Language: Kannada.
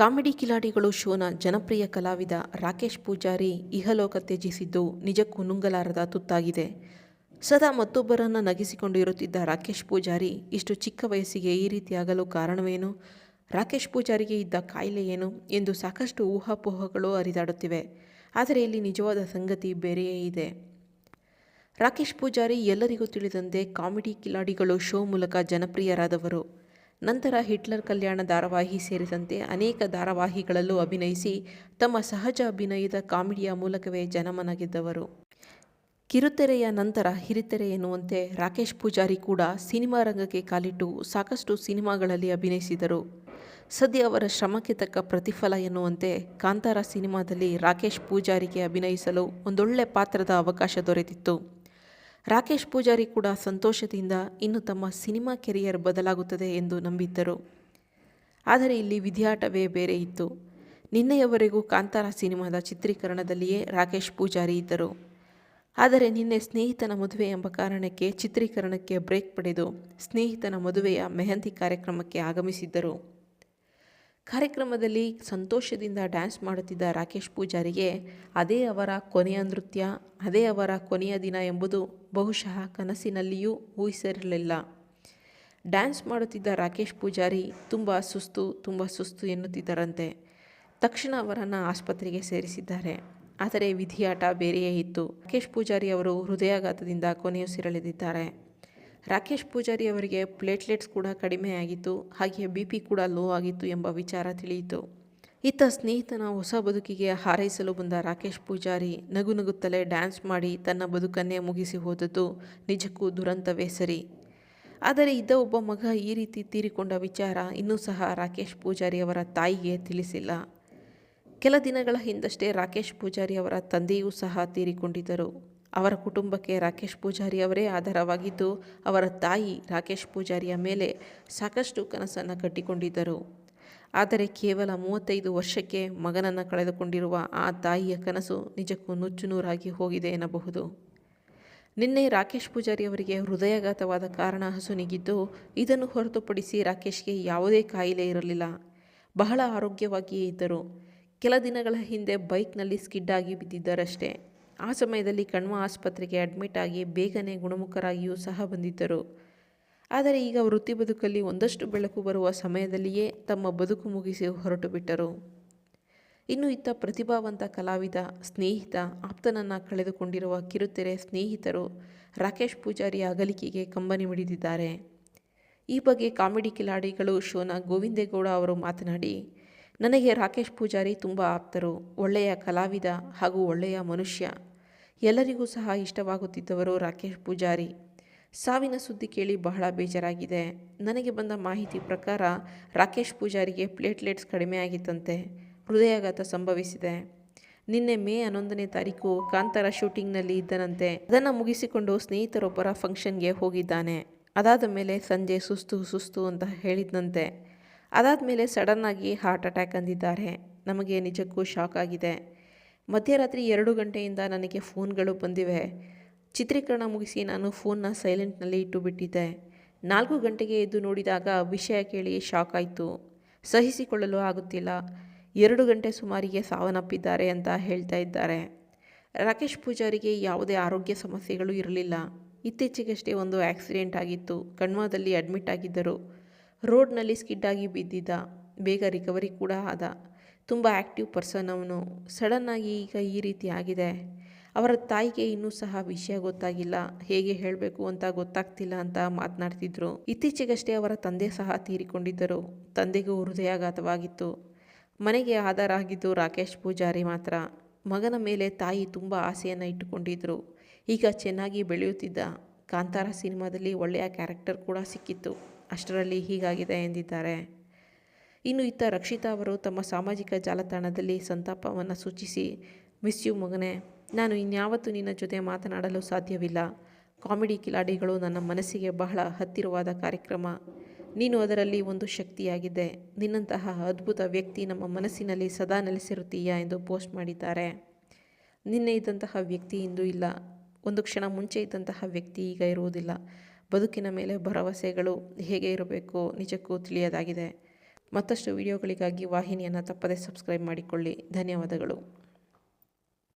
ಕಾಮಿಡಿ ಕಿಲಾಡಿಗಳು ಶೋನ ಜನಪ್ರಿಯ ಕಲಾವಿದ ರಾಕೇಶ್ ಪೂಜಾರಿ ಇಹಲೋಕ ತ್ಯಜಿಸಿದ್ದು ನಿಜಕ್ಕೂ ನುಂಗಲಾರದ ತುತ್ತಾಗಿದೆ. ಸದಾ ಮತ್ತೊಬ್ಬರನ್ನು ನಗಿಸಿಕೊಂಡು ಇರುತ್ತಿದ್ದ ರಾಕೇಶ್ ಪೂಜಾರಿ ಇಷ್ಟು ಚಿಕ್ಕ ವಯಸ್ಸಿಗೆ ಈ ರೀತಿಯಾಗಲು ಕಾರಣವೇನು? ರಾಕೇಶ್ ಪೂಜಾರಿಗೆ ಇದ್ದ ಕಾಯಿಲೆ ಏನು ಎಂದು ಸಾಕಷ್ಟು ಊಹಾಪೋಹಗಳು ಹರಿದಾಡುತ್ತಿವೆ. ಆದರೆ ಇಲ್ಲಿ ನಿಜವಾದ ಸಂಗತಿ ಬೇರೆಯೇ ಇದೆ. ರಾಕೇಶ್ ಪೂಜಾರಿ ಎಲ್ಲರಿಗೂ ತಿಳಿದಂತೆ ಕಾಮಿಡಿ ಕಿಲಾಡಿಗಳು ಶೋ ಮೂಲಕ ಜನಪ್ರಿಯರಾದವರು. ನಂತರ ಹಿಟ್ಲರ್ ಕಲ್ಯಾಣ ಧಾರಾವಾಹಿ ಸೇರಿದಂತೆ ಅನೇಕ ಧಾರಾವಾಹಿಗಳಲ್ಲೂ ಅಭಿನಯಿಸಿ ತಮ್ಮ ಸಹಜ ಅಭಿನಯದ ಕಾಮಿಡಿಯ ಮೂಲಕವೇ ಜನಮನ ಗೆದ್ದವರು ಕಿರುತೆರೆಯ ನಂತರ ಹಿರಿತೆರೆ ಎನ್ನುವಂತೆ ರಾಕೇಶ್ ಪೂಜಾರಿ ಕೂಡ ಸಿನಿಮಾ ರಂಗಕ್ಕೆ ಕಾಲಿಟ್ಟು ಸಾಕಷ್ಟು ಸಿನಿಮಾಗಳಲ್ಲಿ ಅಭಿನಯಿಸಿದರು. ಸದ್ಯ ಅವರ ಶ್ರಮಕ್ಕೆ ತಕ್ಕ ಪ್ರತಿಫಲ ಎನ್ನುವಂತೆ ಕಾಂತಾರ ಸಿನಿಮಾದಲ್ಲಿ ರಾಕೇಶ್ ಪೂಜಾರಿಗೆ ಅಭಿನಯಿಸಲು ಒಂದೊಳ್ಳೆ ಪಾತ್ರದ ಅವಕಾಶ ದೊರೆತಿತ್ತು. ರಾಕೇಶ್ ಪೂಜಾರಿ ಕೂಡ ಸಂತೋಷದಿಂದ ಇನ್ನು ತಮ್ಮ ಸಿನಿಮಾ ಕೆರಿಯರ್ ಬದಲಾಗುತ್ತದೆ ಎಂದು ನಂಬಿದ್ದರು. ಆದರೆ ಇಲ್ಲಿ ವಿಧಿಯಾಟವೇ ಬೇರೆ ಇತ್ತು. ನಿನ್ನೆಯವರೆಗೂ ಕಾಂತಾರ ಸಿನಿಮಾದ ಚಿತ್ರೀಕರಣದಲ್ಲಿಯೇ ರಾಕೇಶ್ ಪೂಜಾರಿ ಇದ್ದರು. ಆದರೆ ನಿನ್ನೆ ಸ್ನೇಹಿತನ ಮದುವೆ ಎಂಬ ಕಾರಣಕ್ಕೆ ಚಿತ್ರೀಕರಣಕ್ಕೆ ಬ್ರೇಕ್ ಪಡೆದು ಸ್ನೇಹಿತನ ಮದುವೆಯ ಮೆಹಂದಿ ಕಾರ್ಯಕ್ರಮಕ್ಕೆ ಆಗಮಿಸಿದ್ದರು. ಕಾರ್ಯಕ್ರಮದಲ್ಲಿ ಸಂತೋಷದಿಂದ ಡ್ಯಾನ್ಸ್ ಮಾಡುತ್ತಿದ್ದ ರಾಕೇಶ್ ಪೂಜಾರಿಗೆ ಅದೇ ಅವರ ಕೊನೆಯ ನೃತ್ಯ, ಅದೇ ಅವರ ಕೊನೆಯ ದಿನ ಎಂಬುದು ಬಹುಶಃ ಕನಸಿನಲ್ಲಿಯೂ ಊಹಿಸಿರಲಿಲ್ಲ. ಡ್ಯಾನ್ಸ್ ಮಾಡುತ್ತಿದ್ದ ರಾಕೇಶ್ ಪೂಜಾರಿ ತುಂಬ ಸುಸ್ತು ತುಂಬ ಸುಸ್ತು ಎನ್ನುತ್ತಿದ್ದರಂತೆ. ತಕ್ಷಣ ಅವರನ್ನು ಆಸ್ಪತ್ರೆಗೆ ಸೇರಿಸಿದ್ದಾರೆ. ಆದರೆ ವಿಧಿಯಾಟ ಬೇರೆಯೇ ಇತ್ತು. ರಾಕೇಶ್ ಪೂಜಾರಿ ಅವರು ಹೃದಯಾಘಾತದಿಂದ ಕೊನೆಯುಸಿರೆಳೆದಿದ್ದಾರೆ. ರಾಕೇಶ್ ಪೂಜಾರಿ ಅವರಿಗೆ ಪ್ಲೇಟ್ಲೆಟ್ಸ್ ಕೂಡ ಕಡಿಮೆಯಾಗಿತ್ತು ಹಾಗೆಯೇ ಬಿ ಪಿ ಕೂಡ ಲೋ ಆಗಿತ್ತು ಎಂಬ ವಿಚಾರ ತಿಳಿಯಿತು. ಇತ್ತ ಸ್ನೇಹಿತನ ಹೊಸ ಬದುಕಿಗೆ ಹಾರೈಸಲು ಬಂದ ರಾಕೇಶ್ ಪೂಜಾರಿ ನಗು ನಗುತ್ತಲೇ ಡ್ಯಾನ್ಸ್ ಮಾಡಿ ತನ್ನ ಬದುಕನ್ನೇ ಮುಗಿಸಿ ಹೋದದ್ದು ನಿಜಕ್ಕೂ ದುರಂತವೇ ಸರಿ. ಆದರೆ ಇದ್ದ ಒಬ್ಬ ಮಗ ಈ ರೀತಿ ತೀರಿಕೊಂಡ ವಿಚಾರ ಇನ್ನೂ ಸಹ ರಾಕೇಶ್ ಪೂಜಾರಿ ಅವರ ತಾಯಿಗೆ ತಿಳಿಸಿಲ್ಲ. ಕೆಲ ದಿನಗಳ ಹಿಂದಷ್ಟೇ ರಾಕೇಶ್ ಪೂಜಾರಿ ಅವರ ತಂದೆಯೂ ಸಹ ತೀರಿಕೊಂಡಿದ್ದರು. ಅವರ ಕುಟುಂಬಕ್ಕೆ ರಾಕೇಶ್ ಪೂಜಾರಿ ಅವರೇ ಆಧಾರವಾಗಿದ್ದು, ಅವರ ತಾಯಿ ರಾಕೇಶ್ ಪೂಜಾರಿಯ ಮೇಲೆ ಸಾಕಷ್ಟು ಕನಸನ್ನು ಕಟ್ಟಿಕೊಂಡಿದ್ದರು. ಆದರೆ ಕೇವಲ ಮೂವತ್ತೈದು ವರ್ಷಕ್ಕೆ ಮಗನನ್ನು ಕಳೆದುಕೊಂಡಿರುವ ಆ ತಾಯಿಯ ಕನಸು ನಿಜಕ್ಕೂ ನುಚ್ಚುನೂರಾಗಿ ಹೋಗಿದೆ ಎನ್ನಬಹುದು. ನಿನ್ನೆ ರಾಕೇಶ್ ಪೂಜಾರಿ ಅವರಿಗೆ ಹೃದಯಾಘಾತವಾದ ಕಾರಣ ಹಸುನಿಗಿದ್ದು ಇದನ್ನು ಹೊರತುಪಡಿಸಿ ರಾಕೇಶ್ಗೆ ಯಾವುದೇ ಕಾಯಿಲೆ ಇರಲಿಲ್ಲ. ಬಹಳ ಆರೋಗ್ಯವಾಗಿಯೇ ಇದ್ದರು. ಕೆಲ ದಿನಗಳ ಹಿಂದೆ ಬೈಕ್ನಲ್ಲಿ ಸ್ಕಿಡ್ಡಾಗಿ ಬಿದ್ದಿದ್ದರಷ್ಟೇ. ಆ ಸಮಯದಲ್ಲಿ ಕಣ್ವ ಆಸ್ಪತ್ರೆಗೆ ಅಡ್ಮಿಟ್ ಆಗಿ ಬೇಗನೆ ಗುಣಮುಖರಾಗಿಯೂ ಸಹ ಬಂದಿದ್ದರು. ಆದರೆ ಈಗ ವೃತ್ತಿ ಬದುಕಲ್ಲಿ ಒಂದಷ್ಟು ಬೆಳಕು ಬರುವ ಸಮಯದಲ್ಲಿಯೇ ತಮ್ಮ ಬದುಕು ಮುಗಿಸಿ ಹೊರಟು ಬಿಟ್ಟರು ಇನ್ನು ಇತ್ತ ಪ್ರತಿಭಾವಂತ ಕಲಾವಿದ, ಸ್ನೇಹಿತ, ಆಪ್ತನನ್ನು ಕಳೆದುಕೊಂಡಿರುವ ಕಿರುತೆರೆ ಸ್ನೇಹಿತರು ರಾಕೇಶ್ ಪೂಜಾರಿಯ ಅಗಲಿಕೆಗೆ ಕಂಬನಿ ಮಿಡಿದಿದ್ದಾರೆ. ಈ ಬಗ್ಗೆ ಕಾಮಿಡಿ ಕಿಲಾಡಿಗಳು ಶೋನ ಗೋವಿಂದೇಗೌಡ ಅವರು ಮಾತನಾಡಿ, ನನಗೆ ರಾಕೇಶ್ ಪೂಜಾರಿ ತುಂಬ ಆಪ್ತರು. ಒಳ್ಳೆಯ ಕಲಾವಿದ ಹಾಗೂ ಒಳ್ಳೆಯ ಮನುಷ್ಯ. ಎಲ್ಲರಿಗೂ ಸಹ ಇಷ್ಟವಾಗುತ್ತಿದ್ದವರು ರಾಕೇಶ್ ಪೂಜಾರಿ. ಸಾವಿನ ಸುದ್ದಿ ಕೇಳಿ ಬಹಳ ಬೇಜಾರಾಗಿದೆ. ನನಗೆ ಬಂದ ಮಾಹಿತಿ ಪ್ರಕಾರ ರಾಕೇಶ್ ಪೂಜಾರಿಗೆ ಪ್ಲೇಟ್ಲೆಟ್ಸ್ ಕಡಿಮೆಯಾಗಿತ್ತಂತೆ ಹೃದಯಾಘಾತ ಸಂಭವಿಸಿದೆ. ನಿನ್ನೆ ಮೇ ಹನ್ನೊಂದನೇ ತಾರೀಕು ಕಾಂತಾರ ಶೂಟಿಂಗ್ನಲ್ಲಿ ಇದ್ದನಂತೆ. ಅದನ್ನು ಮುಗಿಸಿಕೊಂಡು ಸ್ನೇಹಿತರೊಬ್ಬರ ಫಂಕ್ಷನ್ಗೆ ಹೋಗಿದ್ದಾನೆ. ಅದಾದ ಮೇಲೆ ಸಂಜೆ ಸುಸ್ತು ಸುಸ್ತು ಅಂತ ಹೇಳಿದ್ನಂತೆ. ಅದಾದ ಮೇಲೆ ಸಡನ್ನಾಗಿ ಹಾರ್ಟ್ ಅಟ್ಯಾಕ್ ಅಂದಿದ್ದಾರೆ. ನಮಗೆ ನಿಜಕ್ಕೂ ಶಾಕ್ ಆಗಿದೆ. ಮಧ್ಯರಾತ್ರಿ ಎರಡು ಗಂಟೆಯಿಂದ ನನಗೆ ಫೋನ್ಗಳು ಬಂದಿವೆ. ಚಿತ್ರೀಕರಣ ಮುಗಿಸಿ ನಾನು ಫೋನ್ನ ಸೈಲೆಂಟ್ನಲ್ಲಿ ಇಟ್ಟು ಬಿಟ್ಟಿದ್ದೆ ನಾಲ್ಕು ಗಂಟೆಗೆ ಎದ್ದು ನೋಡಿದಾಗ ವಿಷಯ ಕೇಳಿ ಶಾಕ್ ಆಯಿತು. ಸಹಿಸಿಕೊಳ್ಳಲು ಆಗುತ್ತಿಲ್ಲ. ಎರಡು ಗಂಟೆ ಸುಮಾರಿಗೆ ಸಾವನ್ನಪ್ಪಿದ್ದಾರೆ ಅಂತ ಹೇಳ್ತಾ ಇದ್ದಾರೆ. ರಾಕೇಶ್ ಪೂಜಾರಿಗೆ ಯಾವುದೇ ಆರೋಗ್ಯ ಸಮಸ್ಯೆಗಳು ಇರಲಿಲ್ಲ. ಇತ್ತೀಚೆಗಷ್ಟೇ ಒಂದು ಆಕ್ಸಿಡೆಂಟ್ ಆಗಿತ್ತು. ಕಣ್ವಾದಲ್ಲಿ ಅಡ್ಮಿಟ್ ಆಗಿದ್ದರು. ರೋಡ್ನಲ್ಲಿ ಸ್ಕಿಡ್ ಆಗಿ ಬಿದ್ದಿದ್ದ. ಬೇಗ ರಿಕವರಿ ಕೂಡ ಆದ. ತುಂಬ ಆ್ಯಕ್ಟಿವ್ ಪರ್ಸನ್ ಅವನು. ಸಡನ್ನಾಗಿ ಈಗ ಈ ರೀತಿ ಆಗಿದೆ. ಅವರ ತಾಯಿಗೆ ಇನ್ನೂ ಸಹ ವಿಷಯ ಗೊತ್ತಾಗಿಲ್ಲ. ಹೇಗೆ ಹೇಳಬೇಕು ಅಂತ ಗೊತ್ತಾಗ್ತಿಲ್ಲ ಅಂತ ಮಾತನಾಡ್ತಿದ್ರು. ಇತ್ತೀಚೆಗಷ್ಟೇ ಅವರ ತಂದೆ ಸಹ ತೀರಿಕೊಂಡಿದ್ದರು. ತಂದೆಗೂ ಹೃದಯಾಘಾತವಾಗಿತ್ತು. ಮನೆಗೆ ಆಧಾರ ಆಗಿದ್ದು ರಾಕೇಶ್ ಪೂಜಾರಿ ಮಾತ್ರ. ಮಗನ ಮೇಲೆ ತಾಯಿ ತುಂಬ ಆಸೆಯನ್ನು ಇಟ್ಟುಕೊಂಡಿದ್ದರು ಈಗ ಚೆನ್ನಾಗಿ ಬೆಳೆಯುತ್ತಿದ್ದ ಕಾಂತಾರ ಸಿನಿಮಾದಲ್ಲಿ ಒಳ್ಳೆಯ ಕ್ಯಾರೆಕ್ಟರ್ ಕೂಡ ಸಿಕ್ಕಿತ್ತು. ಅಷ್ಟರಲ್ಲಿ ಹೀಗಾಗಿದೆ ಎಂದಿದ್ದಾರೆ. ಇನ್ನು ಇತ್ತ ರಕ್ಷಿತಾ ಅವರು ತಮ್ಮ ಸಾಮಾಜಿಕ ಜಾಲತಾಣದಲ್ಲಿ ಸಂತಾಪವನ್ನು ಸೂಚಿಸಿ ಮಿಸ್ ಯು ಮಗನೇ, ನಾನು ಇನ್ಯಾವತ್ತೂ ನಿನ್ನ ಜೊತೆ ಮಾತನಾಡಲು ಸಾಧ್ಯವಿಲ್ಲ. ಕಾಮಿಡಿ ಕಿಲಾಡಿಗಳು ನನ್ನ ಮನಸ್ಸಿಗೆ ಬಹಳ ಹತ್ತಿರವಾದ ಕಾರ್ಯಕ್ರಮ. ನೀನು ಅದರಲ್ಲಿ ಒಂದು ಶಕ್ತಿಯಾಗಿದೆ ನಿನ್ನಂತಹ ಅದ್ಭುತ ವ್ಯಕ್ತಿ ನಮ್ಮ ಮನಸ್ಸಿನಲ್ಲಿ ಸದಾ ನೆಲೆಸಿರುತ್ತೀಯಾ? ಎಂದು ಪೋಸ್ಟ್ ಮಾಡಿದ್ದಾರೆ. ನಿನ್ನೆ ಇದ್ದಂತಹ ವ್ಯಕ್ತಿ ಇಂದು ಇಲ್ಲ. ಒಂದು ಕ್ಷಣ ಮುಂಚೆ ಇದ್ದಂತಹ ವ್ಯಕ್ತಿ ಈಗ ಇರುವುದಿಲ್ಲ. ಬದುಕಿನ ಮೇಲೆ ಭರವಸೆಗಳು ಹೇಗೆ ಇರಬೇಕು ನಿಜಕ್ಕೂ ತಿಳಿಯದಾಗಿದೆ. ಮತ್ತಷ್ಟು ವಿಡಿಯೋಗಳಿಗಾಗಿ ವಾಹಿನಿಯನ್ನು ತಪ್ಪದೇ ಸಬ್ಸ್ಕ್ರೈಬ್ ಮಾಡಿಕೊಳ್ಳಿ. ಧನ್ಯವಾದಗಳು.